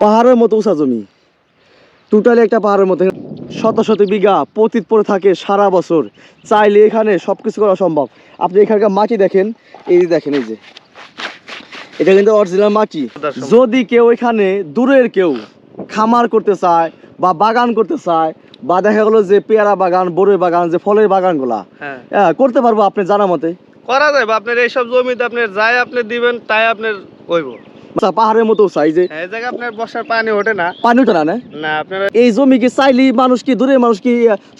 পাহাড়ের মতো উঁচা জমি। টোটালি একটা পাহাড়ের মতো। শত শত বিঘা পতিত পড়ে থাকে সারা বছর। চাইলে এখানে সব কিছু করা সম্ভব। আপনি এখানকার মাটি দেখেন এই দেখেন এই যে। এটা কিন্তু অরিজিনাল মাটি। যদি কেউ এখানে দূরের কেউ খামার করতে চায় বা বাগান করতে চায় বা দেখা গেলো যে পেয়ারা বাগান বড়ই বাগান যে ফলের বাগানগুলা হ্যাঁ। হ্যাঁ, করতে পারব আপনি জানা মতে। করা যাবে আপনার এইসব জমিতে আপনি যাই আপনি দিবেন তাই আপনার হইব। আচ্ছা, পাহাড়ের মতো যে হ্যাঁ, এই জায়গায় আপনার বর্ষার পানি ওঠে না। পানি ওঠে না না? না আপনার এই জমি কি চাইলি মানুষ কি দূরে মানুষ কি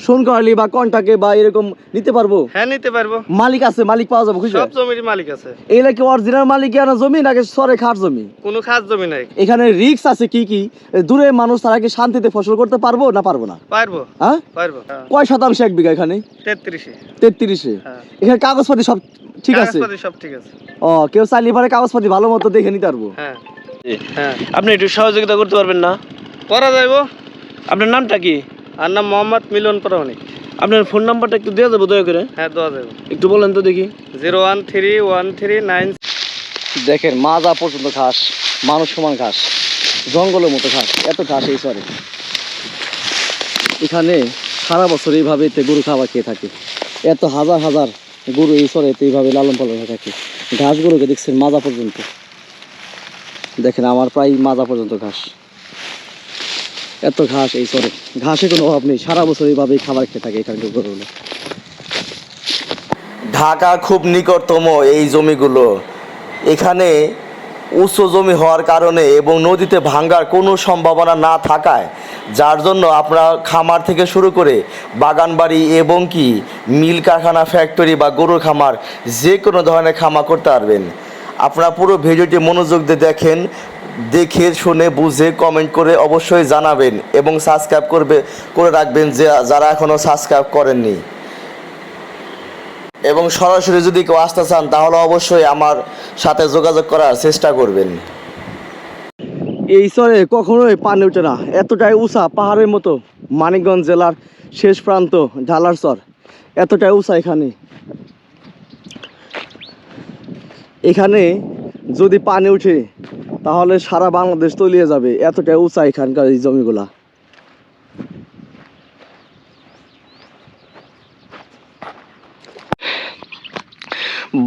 শোন করালি বা কন্টাকে বা এরকম নিতে পারব? হ্যাঁ নিতে পারব। মালিক আছে মালিক পাওয়া যাবে সব জমির মালিক আছে। এইগুলা কি অরিজিনাল মালিক আনা জমি নাকি সরে খাট জমি? কোনো খাস জমি নাই। এখানে রিক্স আছে কি কি? দূরে মানুষ তারা কি শান্তিতে ফসল করতে পারব না পারব না? পারব। হ্যাঁ? পারব। কয় শতাংশ এক বিঘা এখানে? তেত্রিশে। তেত্রিশে। হ্যাঁ। এখানে কাগজপাতি সব ঠিক আছে। সব ঠিক আছে। ও কেউ চাইলে পারে কাগজপাতি ভালো মতো দেখে নিতে পারব। হ্যাঁ। হ্যাঁ। আপনি একটু সহযোগিতা করতে পারবেন না? করা যাইব। আপনার নামটা কি? আর নাম মোহাম্মদ মিলন প্রামাণিক। আপনার ফোন নাম্বারটা একটু দেওয়া যাব দয়া করে? হ্যাঁ দেওয়া যাবে একটু বলেন তো দেখি। Zero one three one three nine দেখেন মাজা পর্যন্ত ঘাস মানুষ সমান ঘাস জঙ্গলের মতো ঘাস এত ঘাস এই সরে এখানে সারা বছর এইভাবে এতে গরু খাবার খেয়ে থাকে। এত হাজার হাজার গরু এই এতে এইভাবে লালন পালন হয়ে থাকে। ঘাসগুলোকে দেখছেন মাজা পর্যন্ত। দেখেন আমার প্রায় মাজা পর্যন্ত ঘাস। এত ঘাস এই সরে ঘাসে কোনো অভাব নেই। সারা বছর এইভাবেই খাবার খেয়ে থাকে এখানকার গরুগুলো। ঢাকা খুব নিকটতম এই জমিগুলো। এখানে উচ্চ জমি হওয়ার কারণে এবং নদীতে ভাঙ্গার কোনো সম্ভাবনা না থাকায় যার জন্য আপনারা খামার থেকে শুরু করে বাগান বাড়ি এবং কি মিল কারখানা ফ্যাক্টরি বা গরুর খামার যে কোনো ধরনের খামার করতে পারবেন। আপনারা পুরো ভিডিওটি মনোযোগ দিয়ে দেখেন, দেখে, শুনে, বুঝে কমেন্ট করে অবশ্যই জানাবেন এবং সাবস্ক্রাইব করবে, করে রাখবেন যে যারা এখনও সাবস্ক্রাইব করেননি। এবং সরাসরি যদি কেউ আসতে চান, তাহলে অবশ্যই আমার সাথে যোগাযোগ করার চেষ্টা করবেন। এই স্তরে কখনোই পানি উঠে না। এতটাই উঁচা পাহাড়ের মতো মানিকগঞ্জ জেলার শেষ প্রান্ত ঢালার চর। এতটাই উঁচা এখানে। এখানে যদি পানি উঠে, তাহলে সারা বাংলাদেশ তলিয়ে যাবে। এতটাই উঁচা এখানকার এই জমিগুলা।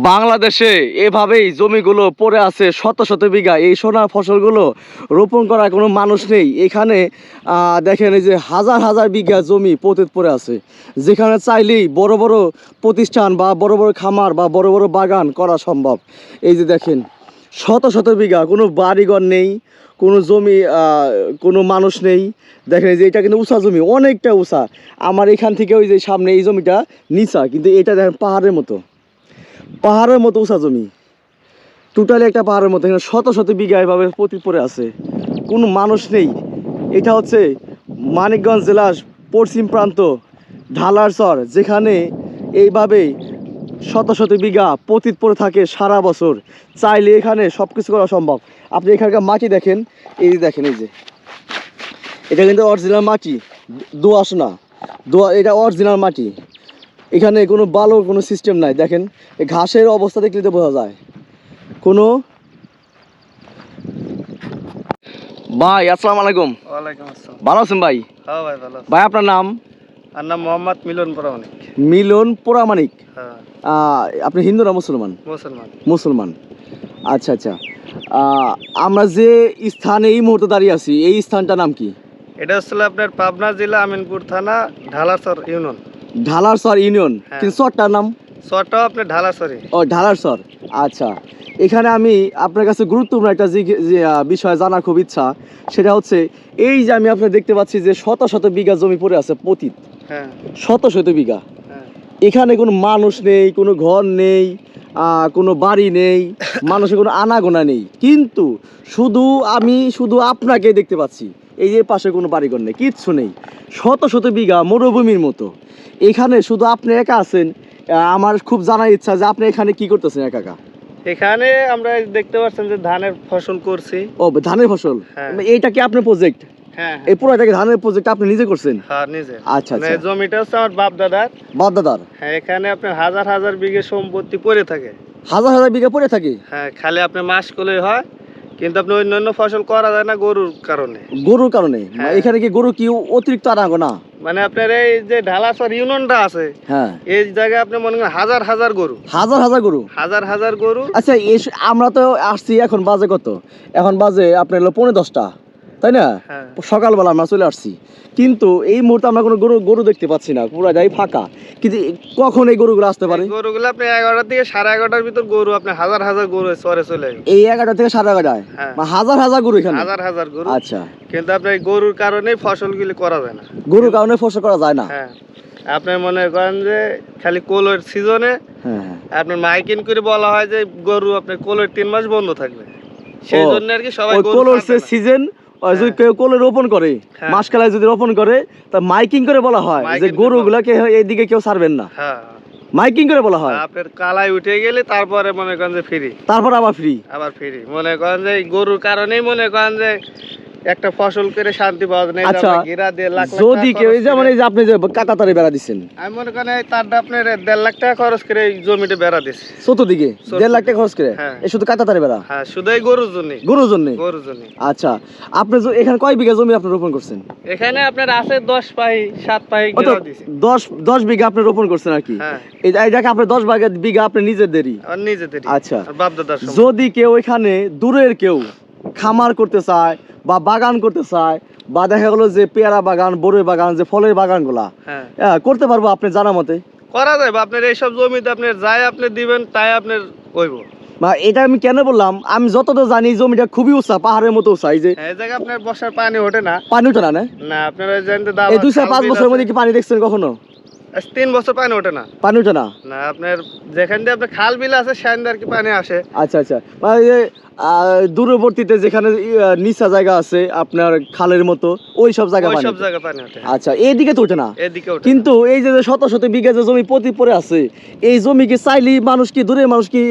বাংলাদেশে এভাবেই জমিগুলো পড়ে আছে শত শত বিঘা। এই সোনার ফসলগুলো রোপণ করার কোনো মানুষ নেই। এখানে দেখেন এই যে হাজার হাজার বিঘা জমি পতিত পড়ে আছে। যেখানে চাইলেই বড় বড় প্রতিষ্ঠান বা বড় বড় খামার বা বড় বড় বাগান করা সম্ভব। এই যে দেখেন, শত শত বিঘা, কোনো বাড়িঘর নেই, কোনো জমি কোনো মানুষ নেই। দেখেন যে এটা কিন্তু উঁচা জমি, অনেকটা উঁচা। আমার এখান থেকে ওই যে সামনে এই জমিটা নিচা, কিন্তু এটা দেখেন পাহাড়ের মতো। পাহাড়ের মতো উঁচা জমি। টোটালি একটা পাহাড়ের মতো, এখানে শত শত বিঘা এভাবে পতি পড়ে আছে। কোনো মানুষ নেই। এটা হচ্ছে মানিকগঞ্জ জেলার পশ্চিম প্রান্ত, ঢালার চর, যেখানে এইভাবে শত শত বিঘা পতিত পড়ে থাকে সারা বছর। চাইলে এখানে সব কিছু করা সম্ভব। আপনি এখানকার মাটি দেখেন, এই দেখেন, এই যে। এটা কিন্তু অরিজিনাল মাটি দোয়াশ না। দোয়া এটা অরিজিনাল মাটি। এখানে কোনো ভালো কোনো সিস্টেম নাই। দেখেন এই ঘাসের অবস্থা দেখলে তো বোঝা যায়। কোনো ভাই আসসালামু আলাইকুম। ভালো আছেন ভাই? হ্যাঁ ভাই আপনার নাম? আর নাম মোহাম্মদ মিলন প্রামাণিক। মিলন হ্যাঁ। আপনি হিন্দু না মুসলমান? মুসলমান। মুসলমান। আচ্ছা আচ্ছা। আহ, আমরা যে স্থানে এই মুহূর্তে দাঁড়িয়ে আছি এই স্থানটার নাম কি? এটা হচ্ছিল আপনার পাবনা জেলা আমিনপুর থানা ঢালাসর ইউনিয়ন। ঢালার সর ইউনিয়ন হ্যাঁ। কিন্তু সরটার নাম? চরটাও আপনার ঢালাসরি ও ঢালার সর আচ্ছা। এখানে আমি আপনার কাছে গুরুত্বপূর্ণ একটা বিষয় জানার খুব ইচ্ছা সেটা হচ্ছে এই যে আমি আপনার দেখতে পাচ্ছি যে শত শত বিঘা জমি পড়ে আছে পতিত। হ্যাঁ। শত শত বিঘা। হ্যাঁ। এখানে কোনো মানুষ নেই কোনো ঘর নেই কোনো বাড়ি নেই মানুষের কোনো আনাগোনা নেই। কিন্তু শুধু আমি শুধু আপনাকে দেখতে পাচ্ছি। এই যে পাশে কোনো বাড়িঘর নেই কিচ্ছু নেই। শত শত বিঘা মরুভূমির মতো। এখানে শুধু আপনি একা আছেন আমার খুব জানার ইচ্ছা যে আপনি এখানে কি করতেছেন একা একা? এখানে আমরা দেখতে পাচ্ছেন যে ধানের ফসল করছি। ও ধানের ফসল? হ্যাঁ। এইটা কি আপনার প্রজেক্ট হ্যাঁ এই পুরোটাকে ধানের প্রজেক্ট আপনি নিজে করছেন? হ্যাঁ নিজে। আচ্ছা, মানে আচ্ছা। জমিটা হচ্ছে আমার বাপ দাদার বাদাদার হ্যাঁ এখানে আপনার হাজার হাজার বিঘে সম্পত্তি পড়ে থাকে। হাজার হাজার বিঘা পড়ে থাকে? হ্যাঁ খালি আপনার মাস করলেই হয়। কিন্তু আপনি অন্যান্য ফসল করা যায় না গরুর কারণে। গরুর কারণে? হ্যাঁ। এখানে কি গরু কি অতিরিক্ত আনাগো না? মানে আপনার এই যে ঢালাসর ইউনিয়নটা আছে হ্যাঁ। এই জায়গায় আপনি মনে করেন হাজার হাজার গরু। হাজার হাজার গরু? হাজার হাজার গরু। আচ্ছা আমরা তো আসছি এখন বাজে কত? এখন বাজে আপনার হলো পনেরো দশটা। তাই না? হ্যাঁ। সকালবেলা আমরা চলে আসছি। কিন্তু এই মুহূর্তে আমরা কোনো গরু গরু দেখতে পাচ্ছি না পুরাটাই ফাঁকা। কিন্তু কখন এই গরুগুলো আসতে পারে? গরুগুলো আপনি এগারোটার থেকে সাড়ে এগারোটার ভিতর গরু আপনি হাজার হাজার গরু চরে চলে এই এগারোটা থেকে সাড়ে এগারোটায়? হ্যাঁ। হাজার হাজার গরু এখানে? হাজার হাজার গরু। আচ্ছা। কিন্তু আপনার গরুর কারণেই ফসলগুলি করা যায় না। গরুর কারণে ফসল করা যায় না? হ্যাঁ। আপনি মনে করেন যে খালি কোলের সিজনে। আপনার মাইকিং করে বলা হয় যে গরু আপনার কোলের তিন মাস বন্ধ থাকবে। সেই জন্য আর কি সবাই কোলোর সিজন যদি হ্যাঁ। কেউ কোলে রোপণ করে হ্যাঁ। মাসকালায় যদি রোপণ করে তা মাইকিং করে বলা হয় যে গরু গুলাকে গরুগুলাকে এইদিকে কেউ ছাড়বেন না। হ্যাঁ। মাইকিং করে বলা হয়। আপনার কালাই উঠে গেলে তারপরে মনে করেন যে ফ্রি তারপর আবার ফ্রি আবার ফ্রি মনে করেন যে গরুর কারণেই মনে করেন যে একটা ফসল করে শান্তি পাওয়া যায় আচ্ছা, দিয়ে লাখ যদি কেউ যেমন এই যে আপনি যে কাকাতারে বেড়া দিচ্ছেন আমি মনে করেন তারটা আপনার দেড় লাখ টাকা খরচ করে এই জমিতে বেড়া চতুর্দিকে দেড় লাখ টাকা খরচ করে? হ্যাঁ। এই শুধু কাকাতারে বেড়া? হ্যাঁ শুধু এই গরুর জন্যই গরুর জন্য? গরুর জন্য। আচ্ছা আপনি এখানে কয় বিঘা জমি আপনি রোপণ করছেন? এখানে আপনার আছে দশ পাই সাত পাই দশ দশ বিঘা আপনি রোপণ করছেন আর কি? হ্যাঁ। এই দেখে আপনি দশ বিঘা বিঘা আপনি নিজেদেরই আচ্ছা। যদি কেউ এখানে দূরের কেউ খামার করতে চায় বা বাগান করতে চায় বা দেখা গেলো যে পেয়ারা বাগান বড়ই বাগান যে ফলের বাগানগুলা হ্যাঁ। হ্যাঁ, করতে পারব আপনি জানা মতে? করা যাবে আপনার এইসব জমিতে আপনার যাই আপনি দিবেন তাই আপনার হইব। বা এটা আমি কেন বললাম? আমি যতটা জানি জমিটা খুবই উঁচা পাহাড়ের মতো উঁচা এই যে এই জায়গায় আপনার বর্ষার পানি ওঠে না। পানি ওঠে না না? না আপনার ওই জানতে দাও এই দুই চার পাঁচ বছরের মধ্যে কি পানি দেখছেন কখনো? তিন বছর পানি ওঠে না। পানি ওঠে না? না আপনার যেখান দিয়ে আপনার খাল বিল আছে সেখান দিয়ে আর কি পানি আসে। আচ্ছা আচ্ছা। দূরবর্তীতে যেখানে নিচা জায়গা আছে আপনার খালের মতো ওই সব জায়গা পানি সব ওঠে। জায়গায় পানি ওঠে। আচ্ছা এইদিকে তো ওঠে না? কিন্তু এই যে শত শত বিঘা যে জমি প্রতি পড়ে আছে এই জমি কি চাইলি মানুষ কি দূরে মানুষ কি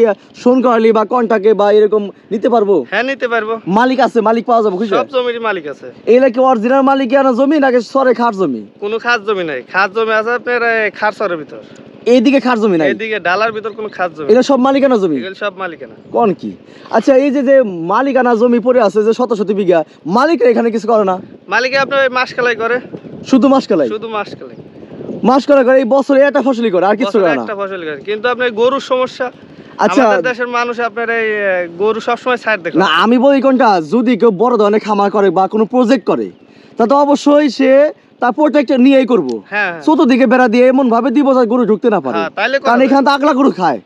শোন করালি বা কন্টাকে বা এরকম নিতে পারব? হ্যাঁ নিতে পারব। মালিক আছে মালিক পাওয়া যাবে খুশি সব জমির মালিক আছে। এইগুলা কি অরিজিনাল মালিক আনা জমি নাকি সরে খাট জমি? কোনো খাস জমি নাই। খাস জমি আছে আপনার এই খারসরের ভিতর। এইদিকে খাট জমি নাই? এইদিকে ডালার ভিতর কোনো খাস জমি এটা সব মালিকানা জমি? এগুলো সব মালিকানা। কোন কি? আচ্ছা এই যে যে মালিকানা জমি পড়ে আছে যে শত শত বিঘা মালিক এখানে কিছু করে না? মালিকে আপনার ওই মাস কালাই করে। শুধু মাস কালাই? শুধু মাস কালাই। মাস করে করে এই বছরে একটা ফসলই করে আর কিছু করে না? একটা ফসল করে। কিন্তু আপনার গরুর সমস্যা আচ্ছা। দেশের মানুষ আপনার এই গরু সবসময় সাইড দেখে। না আমি বলি কোনটা? যদি কেউ বড় ধরনের খামার করে বা কোনো প্রজেক্ট করে তা তো অবশ্যই সে তার প্রোটেক্ট নিয়েই করব। হ্যাঁ হ্যাঁ, বেড়া দিয়ে এমন ভাবে দিব গরু ঢুকতে না পারে। হ্যাঁ কারণ। তো আগলা গরু খায়।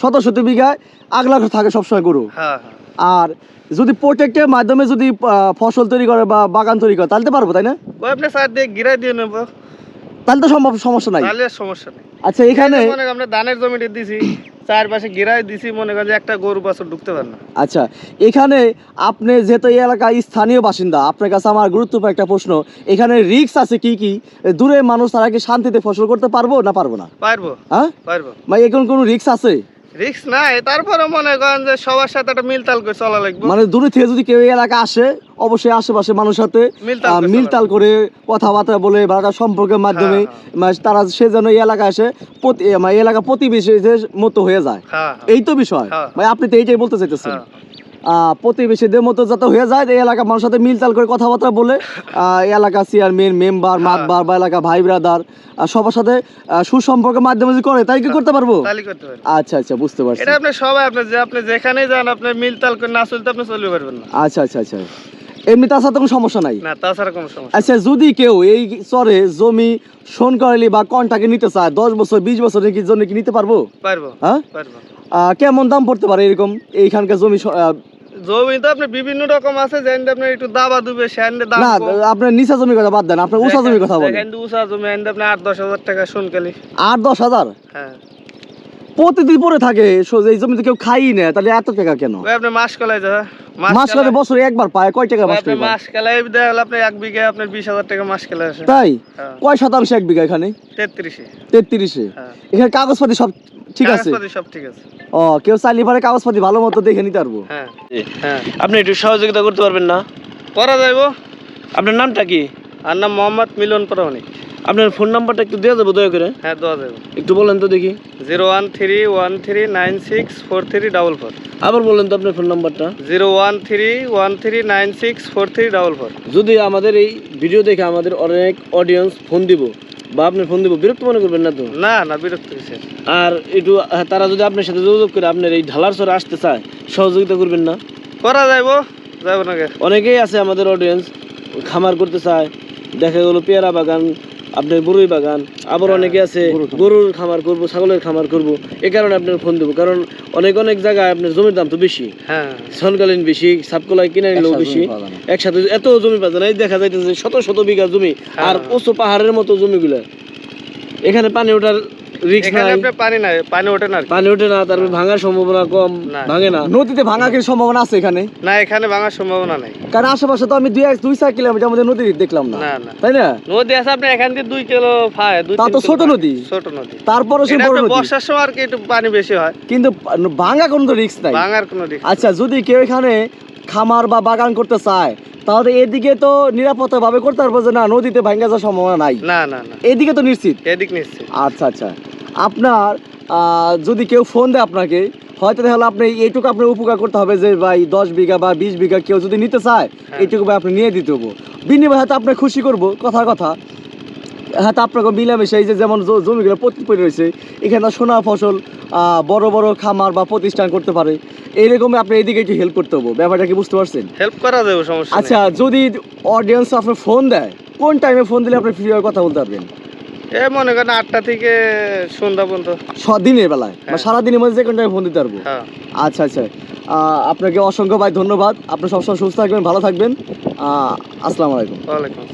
শত শত বিঘায় আগলা থাকে সবসময় গরু। আর যদি প্রোটেক্টের মাধ্যমে যদি ফসল তৈরি করে বা বাগান তৈরি করে তাহলে পারব তাই না? আপনি সাইড দিয়ে গিরাই দিয়ে নেব। তাহলে তো সম্ভব সমস্যা নাই। তাহলে সমস্যা নেই। আচ্ছা এখানে মনে করেন আমরা ধানের জমিতে দিছি চারপাশে গিরাই দিছি মনে করেন যে একটা গরু বছর ঢুকতে পারে না। আচ্ছা এখানে আপনি যেহেতু এই এলাকায় স্থানীয় বাসিন্দা আপনার কাছে আমার গুরুত্বপূর্ণ একটা প্রশ্ন। এখানে রিক্স আছে কি কি? দূরে মানুষ তারা কি শান্তিতে ফসল করতে পারব না পারব না? পারব হ্যাঁ? পারব। মানে এখন কোনো রিক্স আছে? রিস্ক নাই তারপরে মনে করেন যে সবার সাথে একটা মিলতাল করে চলা লাগবে। মানে দূরে থেকে যদি কেউ এলাকা আসে অবশ্যই আশেপাশে মানুষের সাথে মিলতাল করে কথাবার্তা বলে বা সম্পর্কের মাধ্যমে হ্যাঁ, মানে তারা সে যেন এই এলাকায় এসে মানে এই এলাকা প্রতিবেশীদের মতো হয়ে যায়। হ্যাঁ এই তো বিষয়। হ্যাঁ। মানে আপনি তো এইটাই বলতে চাইতেছেন। হ্যাঁ। প্রতিবেশীদের মতো যাতে হয়ে যায় এই এলাকার মানুষের সাথে মিলতাল করে কথাবার্তা বলে এলাকা চেয়ারম্যান মেম্বার হ্যাঁ। মাতবার বা এলাকা ভাই ব্রাদার সবার সাথে সুসম্পর্কের মাধ্যমে যদি করে তাই কি করতে পারব। আচ্ছা আচ্ছা বুঝতে পারছি। এটা আপনি সবাই আপনি যে আপনি যেখানেই যান আপনি মিলতাল করে না চলতে আপনি চলতে পারবেন না। আচ্ছা আচ্ছা আচ্ছা। এমনি সাথে কোনো সমস্যা নাই? না তাছাড়া কোনো সমস্যা আচ্ছা যদি কেউ এই চরে জমি শোন করালি বা কন্টাকে নিতে চায় দশ বছর বিশ বছরের কি জন্য কি নিতে পারব? পারব হ্যাঁ? পারব। কেমন দাম পড়তে পারে এরকম এইখানকার জমি জমি তো আপনি বিভিন্ন রকম আছে যেন আপনার একটু দাবা দুবে দিয়ে দাম না কম। আপনার নিচা জমি কথা বাদ দেন আপনার উঁচা জমির কথা বলেন। উঁচা জমি আপনি আট দশ হাজার টাকা শুনকালি আট দশ হাজার? হ্যাঁ। প্রতিদিন পরে থাকে এই জমিতে কেউ খাই না তাহলে এত টাকা কেন? আপনি মাস কলাই যা মাস করে বছরে একবার পায় কয় টাকা মাস মাস কালাই দেওয়া আপনি এক বিঘে আপনার বিশ হাজার টাকা মাস কালাই আসে। তাই? হ্যাঁ। কয় শতাংশ এক বিঘা এখানে? তেত্রিশে। তেত্রিশে? হ্যাঁ। এখানে কাগজপাতি সব ঠিক আছে? কাগজপাতি সব ঠিক আছে। ও কেউ চাইলে পারে কাগজপাতি ভালো মতো দেখে নিতে পারব। হ্যাঁ। হ্যাঁ। আপনি একটু সহযোগিতা করতে পারবেন না? করা যাইব। আপনার নামটা কি? আর নাম মোহাম্মদ মিলন প্রামাণিক। আপনার ফোন নাম্বারটা একটু দেওয়া যাবে দয়া করে। হ্যাঁ দেওয়া যাবে। একটু বলেন তো দেখি। Zero one three one three nine six four three double four. আবার বলেন তো আপনার ফোন নাম্বারটা। Zero one three one three nine six four three double four. যদি আমাদের এই ভিডিও দেখে আমাদের অনেক অডিয়েন্স ফোন দিব বা আপনি ফোন দিব বিরক্ত মনে করবেন না তো? না না বিরক্ত হয়েছে আর একটু তারা যদি আপনার সাথে যোগাযোগ করে আপনার এই ঢালার সরে আসতে চায় সহযোগিতা করবেন না? করা যাইবো যাব নাকি অনেকেই আছে আমাদের অডিয়েন্স খামার করতে চায় দেখা গেলো পেয়ারা বাগান আপনার গরুই বাগান আবার হ্যাঁ, অনেকে আছে গরুর খামার। করব ছাগলের খামার করব এ কারণে আপনার ফোন দেবো। কারণ অনেক অনেক জায়গায় আপনার জমির দাম তো বেশি। হ্যাঁ। সনকালীন বেশি সাপকলায় কিনে নিলেও বেশি। একসাথে এত জমি পাচ্ছে না এই দেখা যাইতেছে শত শত বিঘা জমি। আর প্রচুর উঁচু পাহাড়ের মতো জমিগুলা। এখানে পানি ওঠার রিস্ক এখানে নাই। আপনার পানি নাই পানি ওঠে না পানি ওঠে না তারপর ভাঙার সম্ভাবনা কম ভাঙে না। নদীতে ভাঙা কি সম্ভাবনা আছে এখানে? না এখানে ভাঙার সম্ভাবনা নাই। কারণ আশেপাশে তো আমি দুই এক দুই চার কিলোমিটার নদী দেখলাম না। না না। তাই না? নদী আছে আপনার এখান থেকে দুই কিলো ফায় তা তো ছোট পানি। নদী। ছোট নদী। তারপরও সে বড় নদী। বর্ষার সময় আর কি একটু পানি বেশি হয়। কিন্তু ভাঙা কোনো তো রিস্ক নাই। ভাঙার কোনো দিক আচ্ছা যদি কেউ এখানে খামার বা বাগান করতে চায় তাহলে এদিকে তো নিরাপত্তা ভাবে করতে পারব যে না নদীতে ভাঙ্গা যাওয়ার সম্ভাবনা নাই। না না না। এদিকে তো নিশ্চিত? এদিক নিশ্চিত। আচ্ছা আচ্ছা। আপনার যদি কেউ ফোন দেয় আপনাকে হয়তো তাহলে আপনি এইটুকু আপনার উপকার করতে হবে যে ভাই দশ বিঘা বা বিশ বিঘা কেউ যদি নিতে চায় হ্যাঁ। এইটুকু ভাই আপনি নিয়ে দিতে হব। বিনিময় হয়তো আপনার খুশি করব কথা কথা। হয়তো আপনাকে মিলামিশে এই যে যেমন জমিগুলো পড়ে রয়েছে এখানে সোনা ফসল বড় বড় খামার বা প্রতিষ্ঠান করতে পারে এইরকমই আপনি এদিকে একটু হেল্প করতে হব। ব্যাপারটা কি বুঝতে পারছেন? হেল্প করা যাবে সমস্যা আচ্ছা যদি অডিয়েন্স আপনার ফোন দেয় কোন টাইমে ফোন দিলে আপনি ফ্রি হয়ে কথা বলতে পারবেন? এ মনে করেন আটটা থেকে সন্ধ্যা পর্যন্ত। দিনের বেলায় হ্যাঁ। সারাদিনের মধ্যে যে কোনো টাইমে ফোন দিতে পারব। হ্যাঁ। আচ্ছা আচ্ছা। আপনাকে অসংখ্য ভাই ধন্যবাদ। আপনি সবসময় সুস্থ থাকবেন ভালো থাকবেন। আসসালামু আলাইকুম। ওয়ালাইকুম।